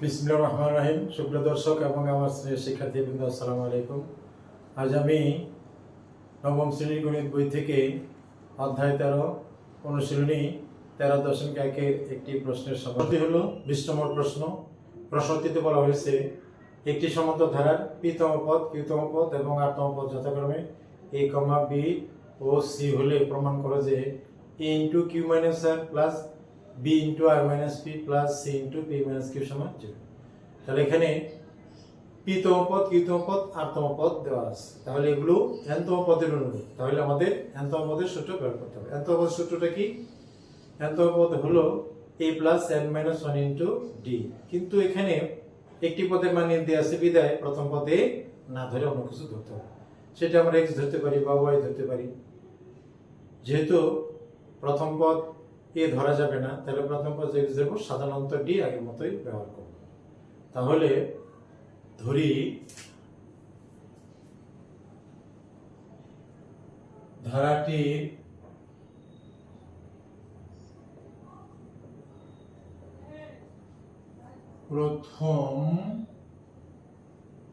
বিসমুল্লাহ রহমান রাহিম। সুপ্রিয় দর্শক এবং আমার শিক্ষার্থীবৃন্দ, আসসালামু আলাইকুম। আজ আমি নবম শ্রেণির গণিত বই থেকে অধ্যায় তেরো, অনুশীলনী তেরো দশমিক একের একটি প্রশ্নের সমাপ্তি হলো বিশ নম্বর প্রশ্ন। প্রশ্নটিতে বলা হয়েছে, একটি সমান্তর ধারার পিতম পদ কিউতম পদ এবং আটতম পদ যথাক্রমে এ, কমা, বি ও সি হলে প্রমাণ করে যে A into Q minus R plus B into R minus P plus C into P minus Q সমান জিরো তাহলে এখানে পিতম পদ কিউতম পদ আটতম পদ দেওয়া আছে। তাহলে এগুলো এনতম পদের অনুরূপ। তাহলে আমাদের এনতম পদের সূত্র বের করতে হবে। এনতম পদের সূত্রটা কি? এনতম পদ হলো A plus N minus one into D কিন্তু এখানে একটি পদের মান দেওয়া আছে বিদায়। প্রথম পদে না ধরে অন্য কিছু ধরতে হবে। সেটা আমরা এক্স ধরতে পারি বা ওয়াই ধরতে পারি। যেহেতু প্রথম পদ এ ধরা যাবে না, তাহলে প্রথম এক্স সাধারণত ডি আগের মতোই ব্যবহার করব। তাহলে ধরি ধারাটির প্রথম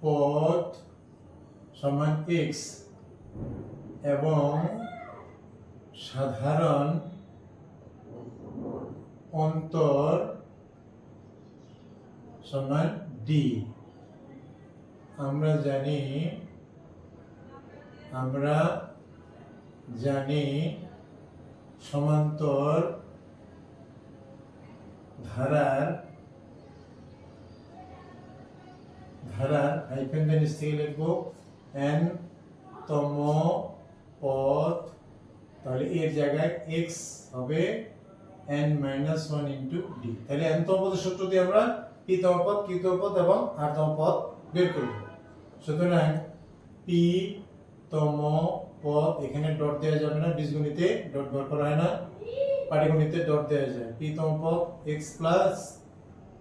পদ সমান এক্স এবং সাধারণ অন্তর সমান ডি আমরা জানি আমরা জানি সমান্তর ধারার ধারার হাইফেন দেন থেকে লিখব এন তম পদ তাহলে এর জায়গায় এক্স হবে n minus one into d তাহলে এন তম পদের সূত্র দিয়ে আমরা পি তম পদ কিউ তম পদ এবং আর তম পদ বের করব। সুতরাং পি তম পদ, এখানে ডট দেওয়া যাবে না, বীজগণিতে ডট ব্যবহার করা হয় না। পাটিগণিতে ডট দেওয়া যায়। পি তম পদ x plus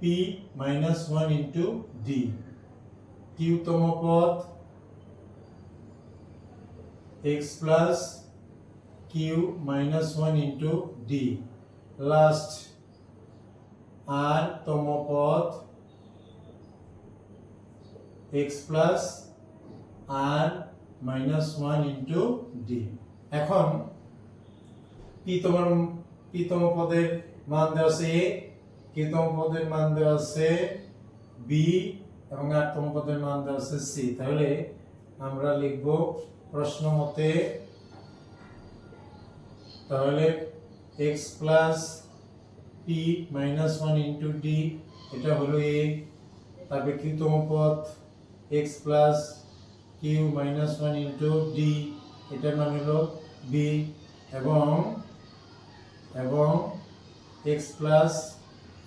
p minus one into d q তম পদ x plus q minus one into d last r তম পদ x plus r minus one into d এখন পি তোমার পি তম পদের মান দেওয়া আছে এ কি তম পদের মান দেওয়া আছে বি এবং আর তম পদের মান দেওয়া আছে সি তাহলে আমরা লিখব প্রশ্ন মতে, তাহলে x plus p minus one into d এটা হলো এ তারপরে কিউতম পদ x plus q minus one into d এটার মান হলো বি এবং এবং x plus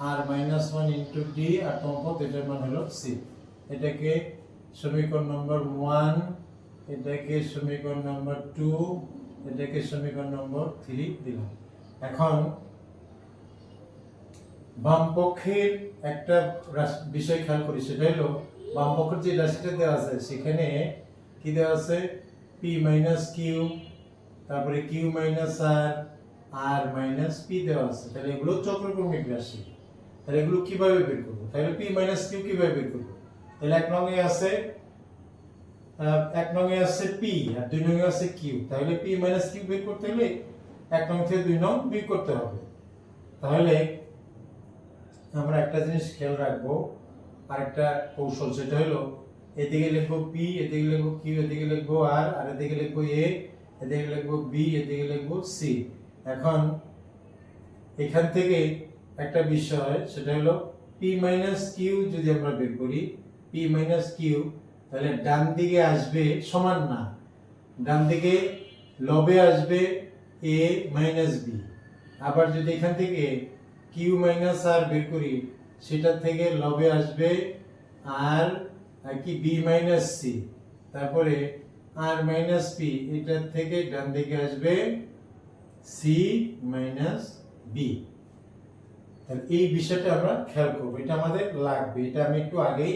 r minus one into d r পদ এটার মান হলো সি এটাকে সমীকরণ নম্বর ওয়ান এটাকে সমীকরণ নম্বর টু এটাকে সমীকরণ নম্বর থ্রি দিলাম। এখন বামপক্ষের একটা বিষয় খেয়াল করি, সেটা হলো বাম পক্ষের যে রাশিটা দেওয়া আছে, সেখানে কি দেওয়া আছে? পি মাইনাস কিউ তারপরে q minus r r minus p দেওয়া আছে। তাহলে এগুলো চক্রক্রমিক রাশি। তাহলে এগুলো কীভাবে বের করব? তাহলে পি মাইনাস কিউ কীভাবে বের করব? তাহলে এক নঙ্গে আছে এক নঙ্গে আছে পি আর দুই নঙ্গে আছে কিউ তাহলে পি মাইনাস কিউ বের করতে হলে এক নং থেকে দুই নং বিয়োগ করতে হবে। তাহলে আমরা একটা জিনিস খেয়াল রাখব, আরেকটা কৌশল সেটা হলো, এদিকে লিখব পি এদিকে লিখব কিউ এদিকে লিখব আর আর এদিকে লিখব এ এদিকে লিখব বি এদিকে লিখব সি এখন এখান থেকে একটা বিষয়, সেটা হলো পি মাইনাস কিউ যদি আমরা বের করি পি মাইনাস কিউ তাহলে ডান দিকে আসবে সমান না। ডান দিকে লবে আসবে এ মাইনাস বি আবার যদি এখান থেকে কিউ মাইনাস আর বের করি, সেটা থেকে লবে আসবে আর আর কি বি মাইনাস সি তারপরে আর মাইনাস পি এটার থেকে ডান দিকে আসবে সি মাইনাস বি তাহলে এই বিষয়টা আমরা খেয়াল করব। এটা আমাদের লাগবে। এটা আমি একটু আগেই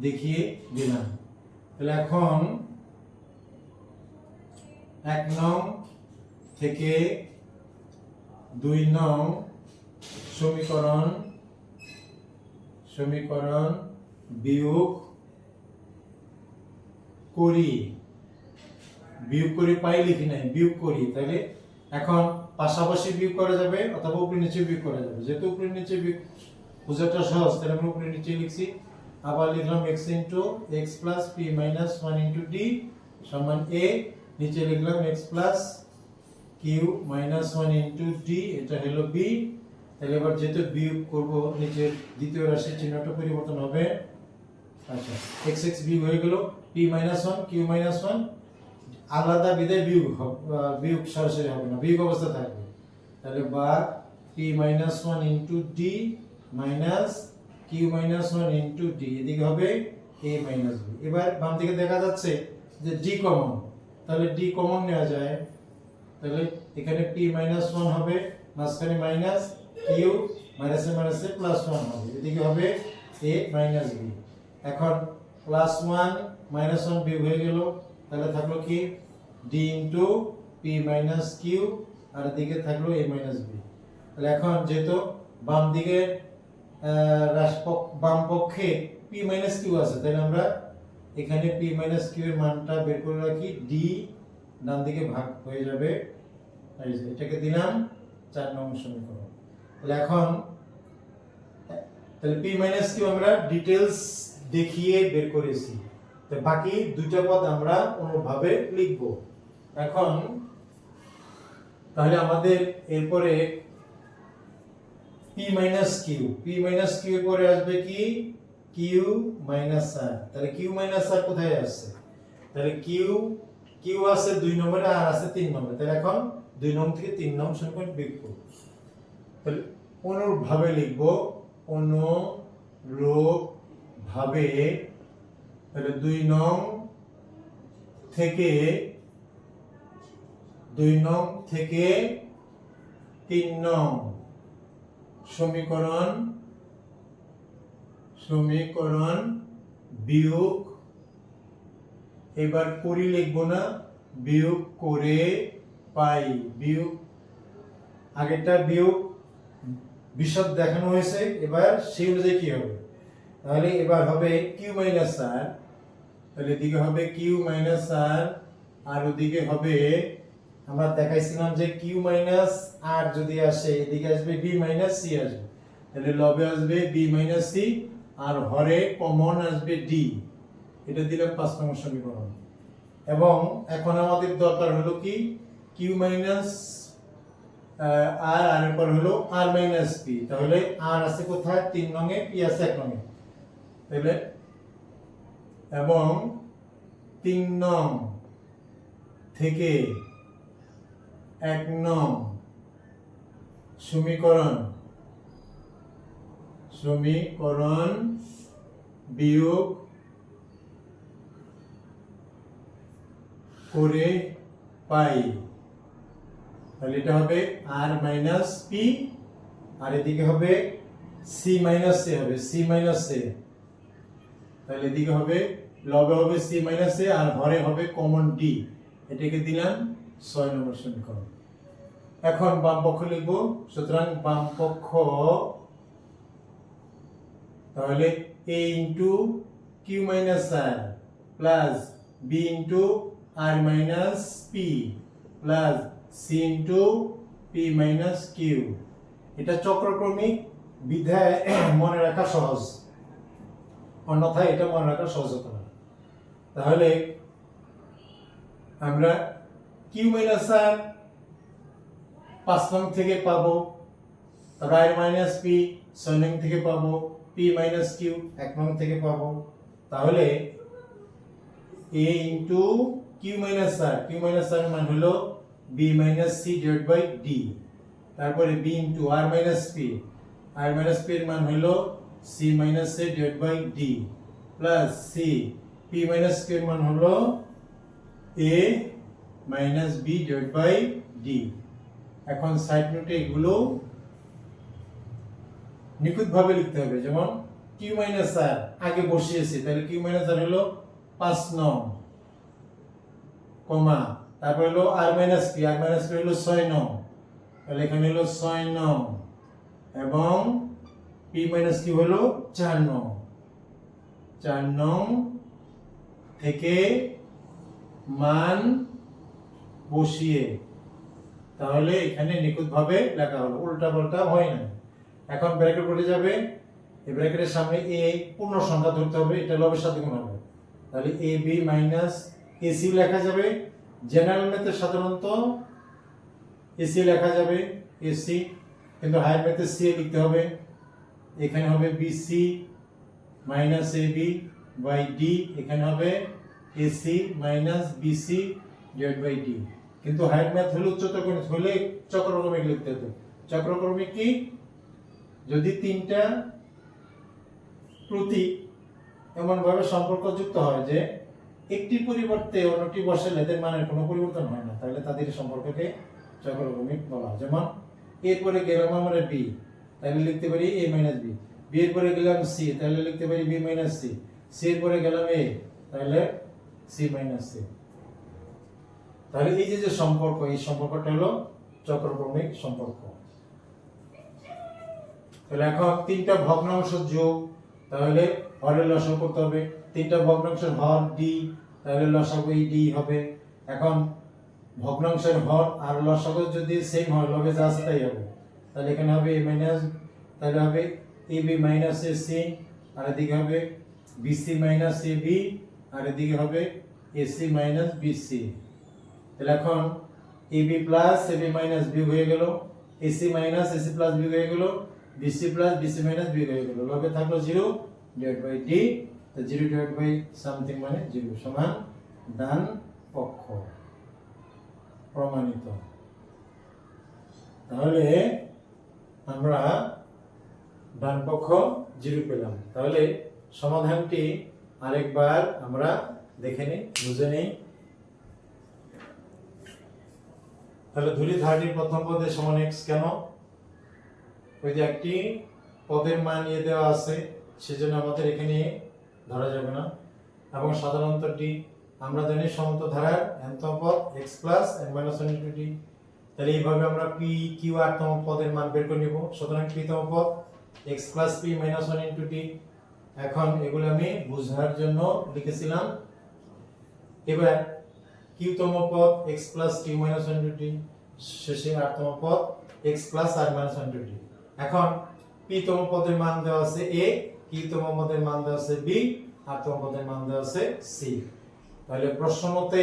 দেখিয়ে দিলাম। তাহলে এখন এক নং থেকে দুই নং সমীকরণ সমীকরণ বিয়োগ করি। বিয়োগ করে পাই লিখি নাই, বিয়োগ করি। তাহলে এখন পাশাপাশি বিয়োগ করা যাবে অথবা উপরে নিচে বিয়োগ করা যাবে। যেহেতু উপরে নিচে বিয়োগ বোঝাটা সহজ তাহলে আমরা উপরে নিচে লিখছি, আবার লিখলাম x into x plus p minus one into d সমান এ নিচে লিখলাম x plus q minus one into d এটা হলো বি তাহলে এবার যেহেতু বিয়োগ করব, নিচের দ্বিতীয় রাশির চিহ্নটা পরিবর্তন হবে। আচ্ছা এক্স এক্স বিয়োগ হয়ে গেল p minus one q minus one আলাদা বিদায় বিয়োগ বিয়োগ সরাসরি হবে না, বিয়োগ অবস্থা থাকবে। তাহলে বা p minus one into d minus q minus one into d এদিকে হবে এ মাইনাস বি এবার বাম দিকে দেখা যাচ্ছে যে ডি কমন তাহলে ডি কমন নেওয়া যায়। তাহলে এখানে পি মাইনাস ওয়ান হবে, মাঝখানে মাইনাস কিউ মাইনাসে মাইনাসে প্লাস ওয়ান হবে। এদিকে হবে এ মাইনাস এখন প্লাস ওয়ান মাইনাস ওয়ান বিয়োগ হয়ে গেল, তাহলে থাকল কি? D into p minus q আর এদিকে থাকল এ মাইনাস তাহলে এখন যেহেতু বাম দিকে বাম পক্ষে পি মাইনাস কিউ আছে, তাহলে আমরা এখানে পি মাইনাস এর মানটা বের করে রাখি ডি ডান দিকে ভাগ হয়ে যাবে এটাকে দিলাম, চার নম্বর সমীকরণ। তাহলে এখন, তাহলে পি মাইনাস কিউ আমরা ডিটেলস দেখিয়ে বের করেছি। তো বাকি দুইটা পদ আমরা অন্যভাবে লিখব। এখন, তাহলে আমাদের এরপরে p minus q p minus q এর পরে আসবে কি? কিউ মাইনাস আর তাহলে কিউ মাইনাস আর কোথায় আসছে? তাহলে কিউ কিউ আছে দুই নম্বরে, আর আছে তিন নম্বরে। তাহলে এখন দুই নম্বর থেকে তিন নম্বর সমীকরণ করব। তাহলে অনুরূপভাবে লিখব, অনুরূপভাবে, তাহলে দুই নং থেকে, দুই নং থেকে তিন নং সমীকরণ সমীকরণ বিয়োগ, এবার করি লিখব না, বিয়োগ করে পাই বিয়োগ, আগেরটা বিয়োগ বিশদ দেখানো হয়েছে, এবার সেই অনুযায়ী কি হবে? তাহলে এবার হবে কিউ মাইনাস আর তাহলে এদিকে হবে কিউ মাইনাস আর আর ওদিকে হবে, আমরা দেখাইছিলাম যে কিউ মাইনাস আর যদি আসে, এদিকে আসবে বি মাইনাস সি আসবে, তাহলে লবে আসবে বি মাইনাস সি আর হরে কমন আসবে ডি এটা দিলাম পাঁচ নম্বর সমীকরণ। এবং এখন আমাদের দরকার হলো কি? কিউ মাইনাস আর আর এর পর হলো আর মাইনাস পি তাহলে আর আছে কোথায়? তিন রঙে পি আছে এক রঙে তাহলে, এবং তিন নং থেকে এক নং সমীকরণ সমীকরণ বিয়োগ করে পাই। তাহলে এটা হবে আর মাইনাস পি আর এদিকে হবে সি মাইনাস এ হবে সি মাইনাস এ তাহলে এদিকে হবে, লবে হবে সি মাইনাস এ আর হরে হবে কমন ডি এটাকে দিলাম ছয় নম্বর সমীকরণ। এখন বাম পক্ষ লিখব, সুতরাং বাম পক্ষ, তাহলে a into q minus r plus b into r minus p plus c into p minus q এটা চক্রক্রমিক বিধায় মনে রাখা সহজ। অন্যথায় এটা মনে রাখা সহজ হতো না। তাহলে আমরা কিউ মাইনাস আর পাঁচ নং থেকে পাবো তারপর আর মাইনাস পি ছয় নং থেকে পাবো পি মাইনাস কিউ এক নং থেকে পাবো। তাহলে a into q minus r q minus r মান হলো b minus c divide by d তারপরে b into r minus p r minus p এর মান হলো c minus a divide by d plus c p minus q এর মান হলো a minus b divide by d এখন side নোটে এগুলো নিখুঁতভাবে লিখতে হবে। যেমন কিউ মাইনাস আর আগে বসিয়েছি, তাহলে কিউ মাইনাস আর হলো পাঁচ নং, কমা তারপর হলো r minus p r minus p হলো? ছয় নং। তাহলে এখানে হলো ছয় নং। এবং পি মাইনাস কিউ হলো? চার নং। চার নং থেকে মান বসিয়ে তাহলে এখানে নিখুঁতভাবে লেখা হলো। উল্টা পাল্টা হয় না। এখন ব্র্যাকেট পড়ে যাবে। এই ব্র্যাকেটের সামনে এ পূর্ণ সংখ্যা ধরতে হবে। এটা লবের সাথে গুণ হবে। তাহলে এ বি মাইনাস এসি লেখা যাবে। জেনারেল ম্যাথে সাধারণত এসি লেখা যাবে এসি কিন্তু হায়ার ম্যাথে সি এ লিখতে হবে। এখানে হবে bc minus a b by d এখানে হবে ac minus bc divide by d কিন্তু হায়ার ম্যাথ হলে উচ্চতর গণিত হলে চক্রক্রমিক লিখতে হতো চক্রক্রমিক কি? যদি তিনটা প্রতীক এমনভাবে সম্পর্কযুক্ত হয় যে একটি পরিবর্তে অন্যটি বসালে এদের মানের কোনো পরিবর্তন হয় না। তাহলে তাদের সম্পর্ককে চক্রক্রমিক বলা হয়। যেমন, এরপরে গেলাম আমরা বি তাহলে লিখতে পারি এ মাইনাস বি বি এর পরে গেলাম সি তাহলে লিখতে পারি বি মাইনাস সি সি এর পরে গেলাম এ তাহলে সি মাইনাস সি তাহলে এই যে যে সম্পর্ক, এই সম্পর্কটা হলো চক্রক্রমিক সম্পর্ক। তাহলে এখন তিনটা ভগ্নাংশ যোগ তাহলে হরের লসাগু করতে হবে। তিনটা ভগ্নাংশের হর ডি তাহলে লসাগু এই ডি হবে। এখন ভগ্নাংশের হর আর লসাগু যদি সেম হয় লবে যা আছে তাই হবে। তাহলে এখানে হবে এ মাইনাস তাহলে হবে a b minus a c আর এদিকে হবে বিসি মাইনাস এ বি আর এদিকে হবে এসি মাইনাস বিসি তাহলে এখন a b plus a b minus B হয়ে গেল। Ac minus AC plus B হয়ে গেল। BC plus BC minus B হয়ে গেল লবে থাকল জিরো ডিভাইড বাই ডি তো জিরো ডিভাইড বাই সামথিং মানে জিরো সমান ডান পক্ষ প্রমাণিত। তাহলে আমরা ডান পক্ষ জিরো পেলাম। তাহলে সমাধানটি আরেকবার আমরা দেখে নিই, বুঝে নিই। তাহলে ধরি ধারটির প্রথম পদে সমান এক্স কেন? ওই যে একটি পদের মান নিয়ে দেওয়া আছে, সেজন্য আমাদের এখানে ধরা যাবে না। এবং সাধারণত টি, আমরা জানি সমত ধারার এনতম পদ x plus n minus one into t তাহলে এইভাবে আমরা পি কিউ আর তম পদের মান বের করে নিব। সুতরাং পি তম পদ x plus p minus one into t এখন এগুলো আমি বোঝার জন্য লিখেছিলাম। এবার কিউ তম পদ x plus q minus one t শেষে আর তম পদ x plus r minus one t এখন পি তম পদের মান দেওয়া আছে এ কিউ তম পদের মান দেওয়া আছে বি, আর তম পদের মান দেওয়া আছে সি। তাহলে প্রশ্ন মতে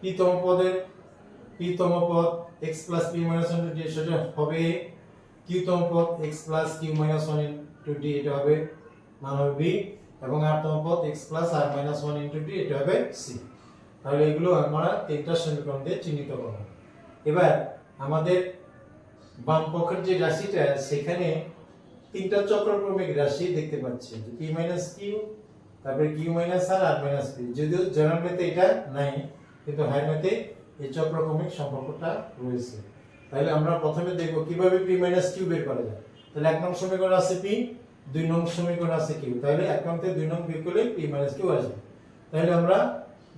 পি তম পদের, পি তম পদ x plus p minus one t সেটা হবে কিউ তম পদ x plus q minus one into t এটা হবে মান হবে বি, এবং আর তম পদ x plus r minus one into t এটা হবে সি। তাহলে এগুলো আমরা তিনটা সমীকরণ দিয়ে চিহ্নিত করব। এবার আমাদের বাম পক্ষের যে রাশিটা, সেখানে তিনটা চক্রক্রমিক রাশি দেখতে পাচ্ছি। পি মাইনাস কিউ তারপরে q minus r r minus p যদিও জেনারেল ম্যাথে এটা নাই, কিন্তু হাই ম্যাথে এই চক্রক্রমিক সম্পর্কটা রয়েছে। তাহলে আমরা প্রথমে দেখব কীভাবে পি মাইনাস কিউ বের করা যায়। তাহলে এক নং সমীকরণ আছে পি দুই নং সমীকরণ আছে কিউ তাহলে এক নং থেকে দুই নং বের করলে পি মাইনাস কিউ আসবে। তাহলে আমরা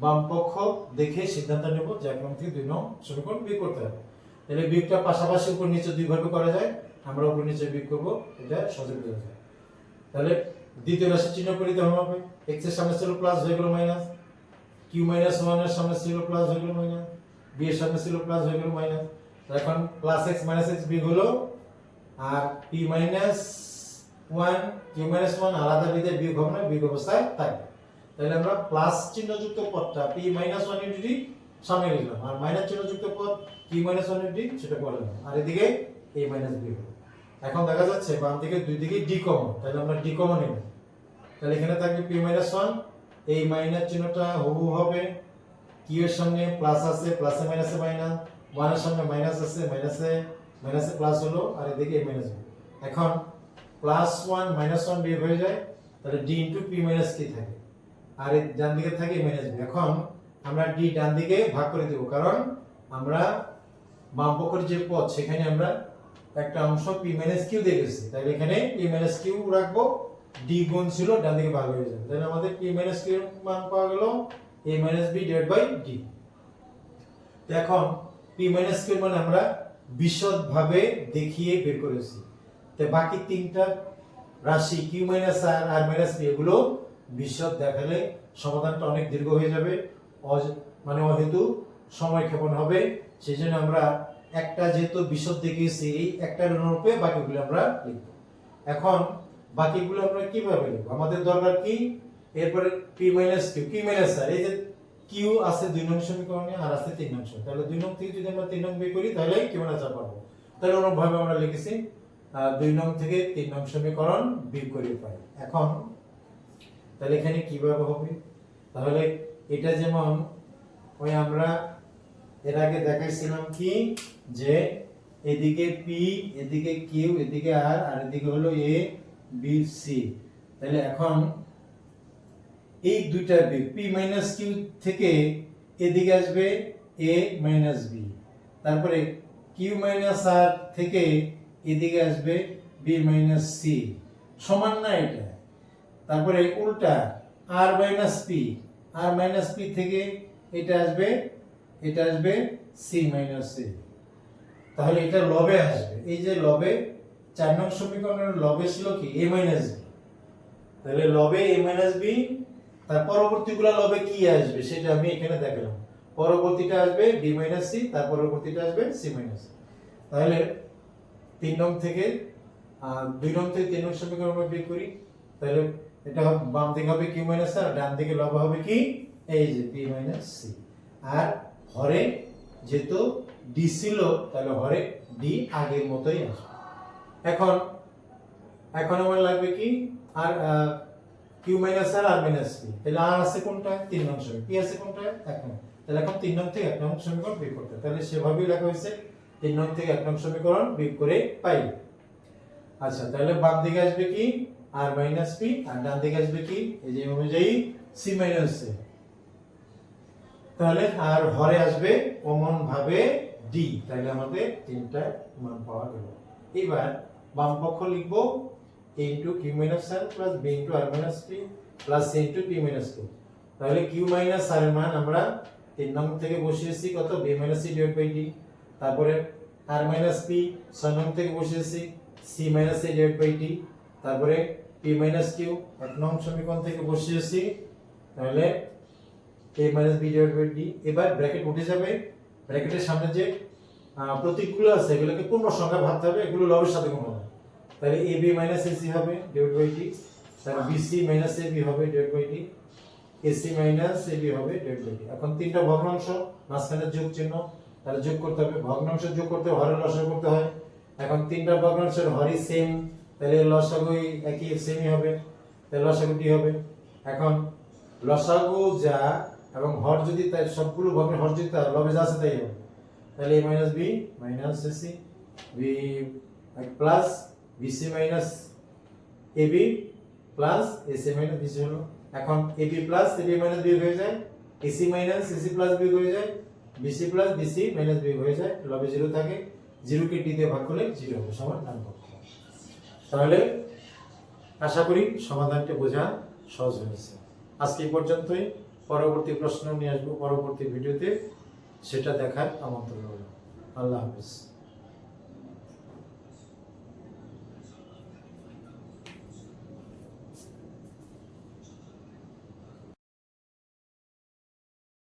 বাম পক্ষ দেখে সিদ্ধান্ত নেব যে এক নং থেকে দুই নং সমীকরণ বের করতে হবে। তাহলে বিয়োগটা পাশাপাশি উপর নিচে দুইভাবে করা যায়, আমরা উপর নিচে বিয়োগ করব, এটা সহজে বোঝা যায়। তাহলে দ্বিতীয় রাশি চিহ্ন করে দিতে হবে এক্সের সামনে ছিল প্লাস হয়ে গেল মাইনাস কিউ মাইনাস ওয়ানের সামনে ছিল প্লাস হয়ে গেল মাইনাস বি এর সামনে ছিল প্লাস হয়ে গেল মাইনাস এখন প্লাস এক্স মাইনাস এক্স বিয়োগ হলো, আর p minus one q minus one আলাদা বিধে বিয়োগ হবে না, বিয়োগ অবস্থায় থাকবে। তাহলে আমরা প্লাস চিহ্নযুক্ত পদটা পি মাইনাস ওয়ান ইন্টু সামনে লিখলাম আর মাইনাস চিহ্ন যুক্ত পদ কিউ মাইনাস ওয়ান ডি সেটা পরে লিখলাম আর এদিকে এ মাইনাস বি এখন দেখা যাচ্ছে বাম দিকে দুই দিকে ডি কমন তাহলে আমরা ডি কমন নেব। তাহলে এখানে থাকবে পি মাইনাস ওয়ান এই মাইনাস চিহ্নটা হবু হবে। কিউ এর সামনে প্লাস আছে প্লাসে মাইনাসে মাইনাস ওয়ানের সামনে মাইনাস আছে মাইনাসে মাইনাসে প্লাস হলো, আর এদিকে মাইনাস এখন প্লাস ওয়ান মাইনাস ওয়ান বিয়োগ হয়ে যায়, তাহলে ডি ইন্টু পি মাইনাস কি থাকে। আর ডান দিকে থাকে মাইনাস বি এখন আমরা ডি ডান দিকে ভাগ করে দেব, কারণ আমরা বাম পক্ষের যে পদ, সেখানে আমরা একটা অংশ পি মাইনাস কিউ দেখেছি তাহলে এখানে পি মাইনাস কিউ রাখব ডি গুণ ছিল, ডান দিকে ভাগ হয়ে যাবে। তাহলে আমাদের পি মাইনাস কিউ মান পাওয়া গেল a minus b divide by d এখন পি মাইনাস কিউ মানে আমরা বিশদভাবে দেখিয়ে বের করেছি। তো বাকি তিনটা রাশি q minus r r minus এগুলো বিশদ দেখালে সমাধানটা অনেক দীর্ঘ হয়ে যাবে। মানে অহেতু সময় ক্ষেপণ হবে। সেই জন্য আমরা একটা যেহেতু বিশদ দেখিয়েছি এই একটার অনুরূপে বাকিগুলো আমরা লিখব। এখন বাকিগুলো আমরা কীভাবে লিখব? আমাদের দরকার কি? এরপরে p minus q p minus r এই যে কিউ আছে দুই নং সমীকরণে আর আছে তিন নং তাহলে দুই নং থেকে যদি আমরা তিন নং বের করি, তাহলে কিউ মাইনাস আর পাবো। তাহলে অনুরূপভাবে আমরা লিখেছি দুই নং থেকে তিন নং সমীকরণ বিয়োগ করে পাই। এখন তাহলে এখানে কীভাবে হবে? তাহলে এটা যেমন ওই আমরা এর আগে দেখাইছিলাম কি? যে এদিকে পি এদিকে কিউ এদিকে আর আর এদিকে হলো এ বি সি তাহলে এখন এই দুইটা বি পি মাইনাস কিউ থেকে এদিকে আসবে এ মাইনাস বি তারপরে কিউ মাইনাস আর থেকে এদিকে আসবে বি মাইনাস সি সমান না এটা? তারপরে উল্টা r minus p r minus p থেকে এটা আসবে এটা আসবে সি মাইনাস সি তাহলে এটা লবে আসবে। এই যে লবে, চার নং সমীকরণের লবে ছিল কি? এ মাইনাস বি তাহলে লবে এ মাইনাস বি তার পরবর্তীগুলো লবে কি আসবে সেটা আমি এখানে দেখালাম। পরবর্তীটা আসবে বি মাইনাস সি তার পরবর্তীটা আসবে সি মাইনাস তাহলে তিন নং থেকে দুই নং থেকে তিন নং সমীকরণ আমরা বের করি। তাহলে এটা বাম দিকে হবে কিউ মাইনাস আর ডান দিকে লব হবে কি? এই যে পি মাইনাস সি আর হরে যেহেতু ডি ছিল, তাহলে হরে ডি আগের মতোই আসবে এখন এখন আমার লাগবে কি? আর q minus r r minus p তাহলে আর আছে কোনটা? তিন নং সমীকরণ। পি আছে কোনটা? এক নং। তাহলে এখন তিন নং থেকে এক নং সমীকরণ বিয়োগ করতে। তাহলে সেভাবেই লেখা হয়েছে, তিন নং থেকে এক নং সমীকরণ বিয়োগ করে পাই আচ্ছা তাহলে বাম দিকে আসবে কি? আর মাইনাস পি আর ডান দিকে আসবে কি? এই যে অনুযায়ী সি মাইনাস সি তাহলে আর হরে আসবে কমন ভাবে ডি তাহলে আমাদের তিনটা মান পাওয়া গেল। এবার বাম পক্ষ লিখব a into q minus r plus b into r minus p plus c into p minus q তাহলে কিউ মাইনাস আর মান আমরা তিন নম্বর থেকে বসিয়েছি, কত? B minus c divide by d তারপরে আর মাইনাস পি ছয় নম্বর থেকে বসিয়েছি c minus c divide by d তারপরে পি মাইনাস কিউ এক নং সমীকরণ থেকে বসিয়েছি তাহলে a minus b divide by d এবার ব্র্যাকেট উঠে যাবে। ব্র্যাকেটের সামনে যে প্রতীকগুলো আছে, এগুলোকে পূর্ণ সংখ্যা ভাবতে হবে, এগুলো লবের সাথে গুণ হবে। তাহলে এ বি মাইনাস এসি হবে ডিভাইড বাই ডি তাহলে বিসি মাইনাস এ বি হবে divide by d ac minus a b হবে ডিভাইড বাই ডি এখন তিনটা ভগ্নাংশ, মাঝখানে যোগ চিহ্ন, তাহলে যোগ করতে হবে। ভগ্নাংশ যোগ করতে হরের লসাগু করতে হয়। এখন তিনটা ভগ্নাংশের হরই সেম তাহলে লসাগু একই সেমই হবে। তাহলে লসাগু ডি হবে। এখন, লসাগু যা এবং হর যদি তাই সবগুলো ভগ্নের হর যদি তার লবে যা আছে তাই হবে। তাহলে a minus b minus ac b plus bc minus ab plus ac minus bc হলো। এখন ab plus ab minus B হয়ে যায়। Ac minus AC plus B হয়ে যায়। Bc plus BC minus B হয়ে যায়। লবে জিরো থাকে। জিরোকে দিয়ে ভাগ করলে জিরো হবে। সমান ডান তাহলে আশা করি সমাধানটি বোঝা সহজ হয়েছে। আজকে এই পর্যন্তই। পরবর্তী প্রশ্ন নিয়ে আসব। পরবর্তী ভিডিওতে সেটা দেখার আমন্ত্রণ রইল। আল্লাহ হাফিজ।